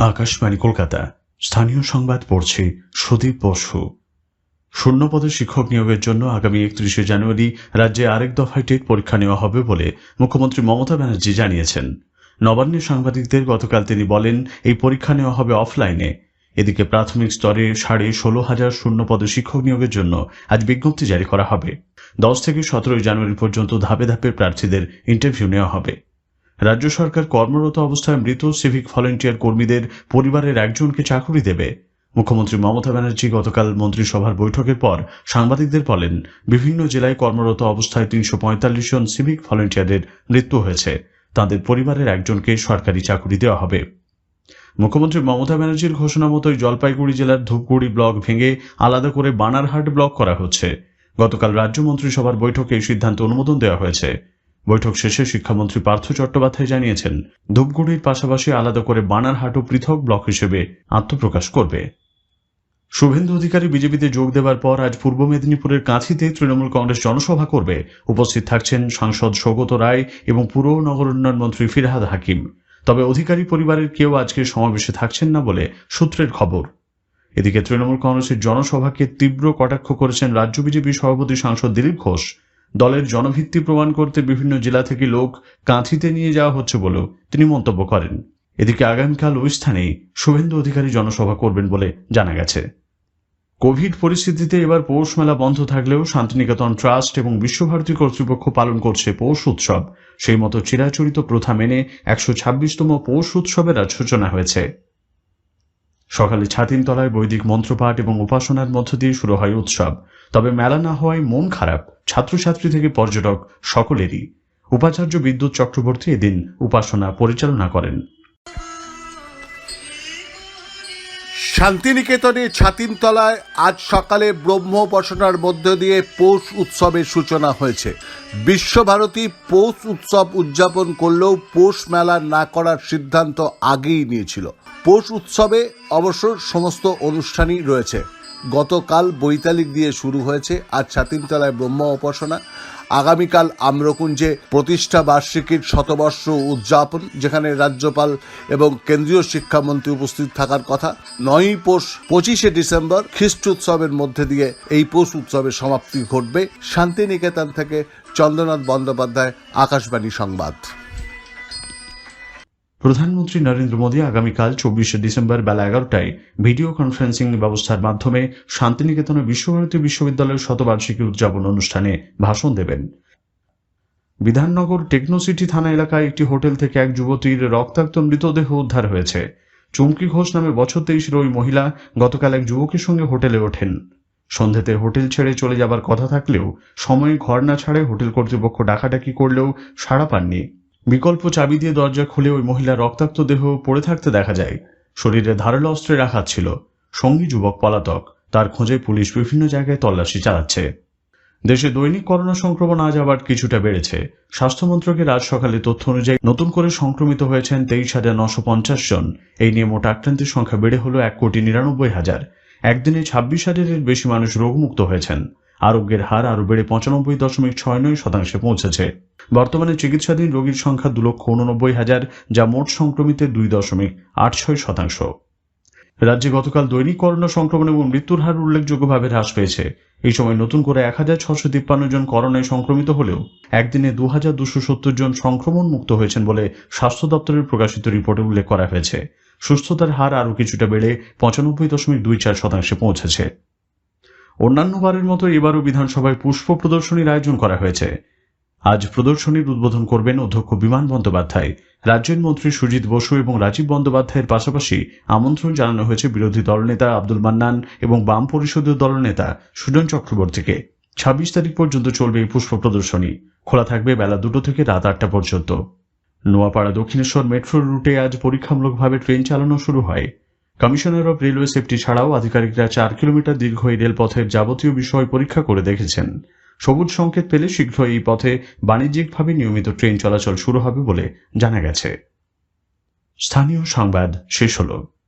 আকাশবাণী, কলকাতা। স্থানীয় সংবাদ পড়ছে সুদীপ বসু। শূন্যপদে শিক্ষক নিয়োগের জন্য আগামী একত্রিশে জানুয়ারি রাজ্যে আরেক দফায় টেট পরীক্ষা নেওয়া হবে বলে মুখ্যমন্ত্রী মমতা ব্যানার্জি জানিয়েছেন। নবান্নে সাংবাদিকদের গতকাল তিনি বলেন, এই পরীক্ষা নেওয়া হবে অফলাইনে। এদিকে প্রাথমিক স্তরে সাড়ে ষোলো হাজার শূন্য পদে শিক্ষক নিয়োগের জন্য আজ বিজ্ঞপ্তি জারি করা হবে। দশ থেকে সতেরোই জানুয়ারি পর্যন্ত ধাপে ধাপে প্রার্থীদের ইন্টারভিউ নেওয়া হবে। রাজ্য সরকার কর্মরত অবস্থায় মৃত সিভিক ভলেন্টিয়ার কর্মীদের পরিবারের একজনকে চাকরি দেবে। মুখ্যমন্ত্রী মমতা ব্যানার্জি গতকাল মন্ত্রিসভার বৈঠকের পর সাংবাদিকদের বলেন, বিভিন্ন জেলায় কর্মরত অবস্থায় তিনশো পঁয়তাল্লিশ জন সিভিক ভলেন্টিয়ারের মৃত্যু হয়েছে। তাদের পরিবারের একজনকে সরকারি চাকরি দেওয়া হবে। মুখ্যমন্ত্রী মমতা ব্যানার্জির ঘোষণা মতোই জলপাইগুড়ি জেলার ধূপগুড়ি ব্লক ভেঙে আলাদা করে বানারহাট ব্লক করা হচ্ছে। গতকাল রাজ্য মন্ত্রিসভার বৈঠকে এই সিদ্ধান্ত অনুমোদন দেওয়া হয়েছে। বৈঠক শেষে শিক্ষামন্ত্রী পার্থ চট্টোপাধ্যায় জানিয়েছেন, ধূপগুড়ির পাশাপাশি আলাদা করে বানারহাটও পৃথক ব্লক হিসেবে আত্মপ্রকাশ করবে। শুভেন্দু অধিকারী বিজেপিতে যোগ দেওয়ার পর আজ পূর্ব মেদিনীপুরের কাঁথিতে তৃণমূল কংগ্রেস জনসভা করবে। উপস্থিত থাকছেন সাংসদ সৌগত রায় এবং পুর নগর উন্নয়ন মন্ত্রী ফিরহাদ হাকিম। তবে অধিকারী পরিবারের কেউ আজকে সমাবেশে থাকছেন না বলে সূত্রের খবর। এদিকে তৃণমূল কংগ্রেসের জনসভাকে তীব্র কটাক্ষ করেছেন রাজ্য বিজেপি সভাপতি সাংসদ দিলীপ ঘোষ। দলের জনভিত্তি প্রমাণ করতে বিভিন্ন জেলা থেকে লোক কাঁথিতে নিয়ে যাওয়া হচ্ছে বলেও তিনি মন্তব্য করেন। এদিকে আগামীকাল ওই স্থানেই শুভেন্দু অধিকারী জনসভা করবেন বলে জানা গেছে। কোভিড পরিস্থিতিতে এবার পৌষ মেলা বন্ধ থাকলেও শান্তিনিকেতন ট্রাস্ট এবং বিশ্বভারতী কর্তৃপক্ষ পালন করছে পৌষ উৎসব। সেই মতো চিরাচরিত প্রথা মেনে একশো ছাব্বিশতম পৌষ উৎসবের আজ সূচনা হয়েছে। সকালে ছাতিন তলায় বৈদিক মন্ত্রপাঠ এবং উপাসনার মধ্য দিয়ে শুরু হয় উৎসব। তবে মেলা না হওয়ায় মন খারাপ। ছাত্রছাত্রী থেকে পর্যটক সকলেরই। উপাচার্য বিদ্যুৎ চক্রবর্তী এদিন উপাসনা পরিচালনা করেন। শান্তিনিকেতনে ছাতিমতলায় আজ সকালে ব্রহ্ম উপাসনার মধ্য দিয়ে পৌষ উৎসবের সূচনা হয়েছে। বিশ্বভারতী পৌষ উৎসব উদযাপন করলেও পৌষ মেলা না করার সিদ্ধান্ত আগেই নিয়েছিল। পৌষ উৎসবে অবশ্য সমস্ত অনুষ্ঠানই রয়েছে। গতকাল বৈতালিক দিয়ে শুরু হয়েছে আজ ছাতিমতলায় ব্রহ্ম উপাসনা। আগামীকাল আম্রকুঞ্জে প্রতিষ্ঠা বার্ষিকীর শতবর্ষ উদযাপন, যেখানে রাজ্যপাল এবং কেন্দ্রীয় শিক্ষামন্ত্রী উপস্থিত থাকার কথা। নয়ই পৌষ পঁচিশে ডিসেম্বর খ্রিস্ট উৎসবের মধ্যে দিয়ে এই পৌষ উৎসবের সমাপ্তি ঘটবে। শান্তিনিকেতন থেকে চন্দ্রনাথ বন্দ্যোপাধ্যায়, আকাশবাণী সংবাদ। প্রধানমন্ত্রী নরেন্দ্র মোদী আগামীকাল চব্বিশে ডিসেম্বর বেলা এগারোটায় ভিডিও কনফারেন্সিং ব্যবস্থার মাধ্যমে শান্তিনিকেতনে বিশ্বভারতী বিশ্ববিদ্যালয়ের শতবার্ষিকী উদযাপন অনুষ্ঠানে ভাষণ দেবেন। বিধাননগর টেকনোসিটি থানা এলাকায় একটি হোটেল থেকে এক যুবতীর রক্তাক্ত মৃতদেহ উদ্ধার হয়েছে। চুমকি ঘোষ নামে বছর তেইশের ওই মহিলা গতকাল এক যুবকের সঙ্গে হোটেলে ওঠেন। সন্ধ্যেতে হোটেল ছেড়ে চলে যাবার কথা থাকলেও সময়ে ঘর না ছাড়ে হোটেল কর্তৃপক্ষ ডাকাডাকি করলেও সাড়া পাননি। বিকল্প চাবি দিয়ে দরজা খুলে ওই মহিলার রক্তাক্ত দেহ পড়ে থাকতে দেখা যায়। শরীরে ধারালো অস্ত্রের আঘাত ছিল। সঙ্গী যুবক পলাতক। তার খোঁজে পুলিশ বিভিন্ন জায়গায় তল্লাশি চালাচ্ছে। দেশে দৈনিক করোনা সংক্রমণ আজ আবার কিছুটা বেড়েছে। স্বাস্থ্য মন্ত্রকের আজ সকালে তথ্য অনুযায়ী নতুন করে সংক্রমিত হয়েছেন তেইশ হাজার নশো পঞ্চাশ জন। এই নিয়ে মোট আক্রান্তের সংখ্যা বেড়ে হল এক কোটি নিরানব্বই হাজার। একদিনে ছাব্বিশ হাজারের বেশি মানুষ রোগমুক্ত হয়েছেন। আরোগ্যের হার আরও বেড়ে পঁচানব্বই দশমিক ছয় নয় শতাংশে পৌঁছেছে। বর্তমানে চিকিৎসাধীন রোগীর সংখ্যা দু লক্ষ উননব্বই হাজার, যা মোট সংক্রমিতের দুই দশমিক আট ছয় শতাংশ। রাজ্যে গতকাল দৈনিক করোনা সংক্রমণ এবং মৃত্যুর হার উল্লেখযোগ্যভাবে হ্রাস পেয়েছে। এই সময় নতুন করে এক হাজার ছশো তিপ্পান্ন জন করোনায় সংক্রমিত হলেও একদিনে দু হাজার দুশো সত্তর জন সংক্রমণ মুক্ত হয়েছেন বলে স্বাস্থ্য দপ্তরের প্রকাশিত রিপোর্টে উল্লেখ করা হয়েছে। সুস্থতার হার আরও কিছুটা বেড়ে পঁচানব্বই দশমিক দুই চার শতাংশে পৌঁছেছে। অন্যান্য বারের মতো এবারও বিধানসভায় পুষ্প প্রদর্শনীর আয়োজন করা হয়েছে। আজ প্রদর্শনীর উদ্বোধন করবেন অধ্যক্ষ বিমান বন্দ্যোপাধ্যায়। রাজ্যের মন্ত্রী সুজিত বসু এবং রাজীব বন্দ্যোপাধ্যায়ের পাশাপাশি আমন্ত্রণ জানানো হয়েছে বিরোধী দলনেতা আব্দুল মান্নান এবং বাম পরিষদীয় দলনেতা সুজন চক্রবর্তীকে। ছাব্বিশ তারিখ পর্যন্ত চলবে এই পুষ্প প্রদর্শনী। খোলা থাকবে বেলা দুটো থেকে রাত আটটা পর্যন্ত। নোয়াপাড়া দক্ষিণেশ্বর মেট্রো রুটে আজ পরীক্ষামূলকভাবে ট্রেন চালানো শুরু হয়। কমিশনার অব রেলওয়ে সেফটি ছাড়াও আধিকারিকরা চার কিলোমিটার দীর্ঘ এই রেলপথের যাবতীয় বিষয় পরীক্ষা করে দেখেছেন। সবুজ সংকেত পেলে শীঘ্রই এই পথে বাণিজ্যিকভাবে নিয়মিত ট্রেন চলাচল শুরু হবে বলে জানা গেছে। স্থানীয় সংবাদ শেষ হলো।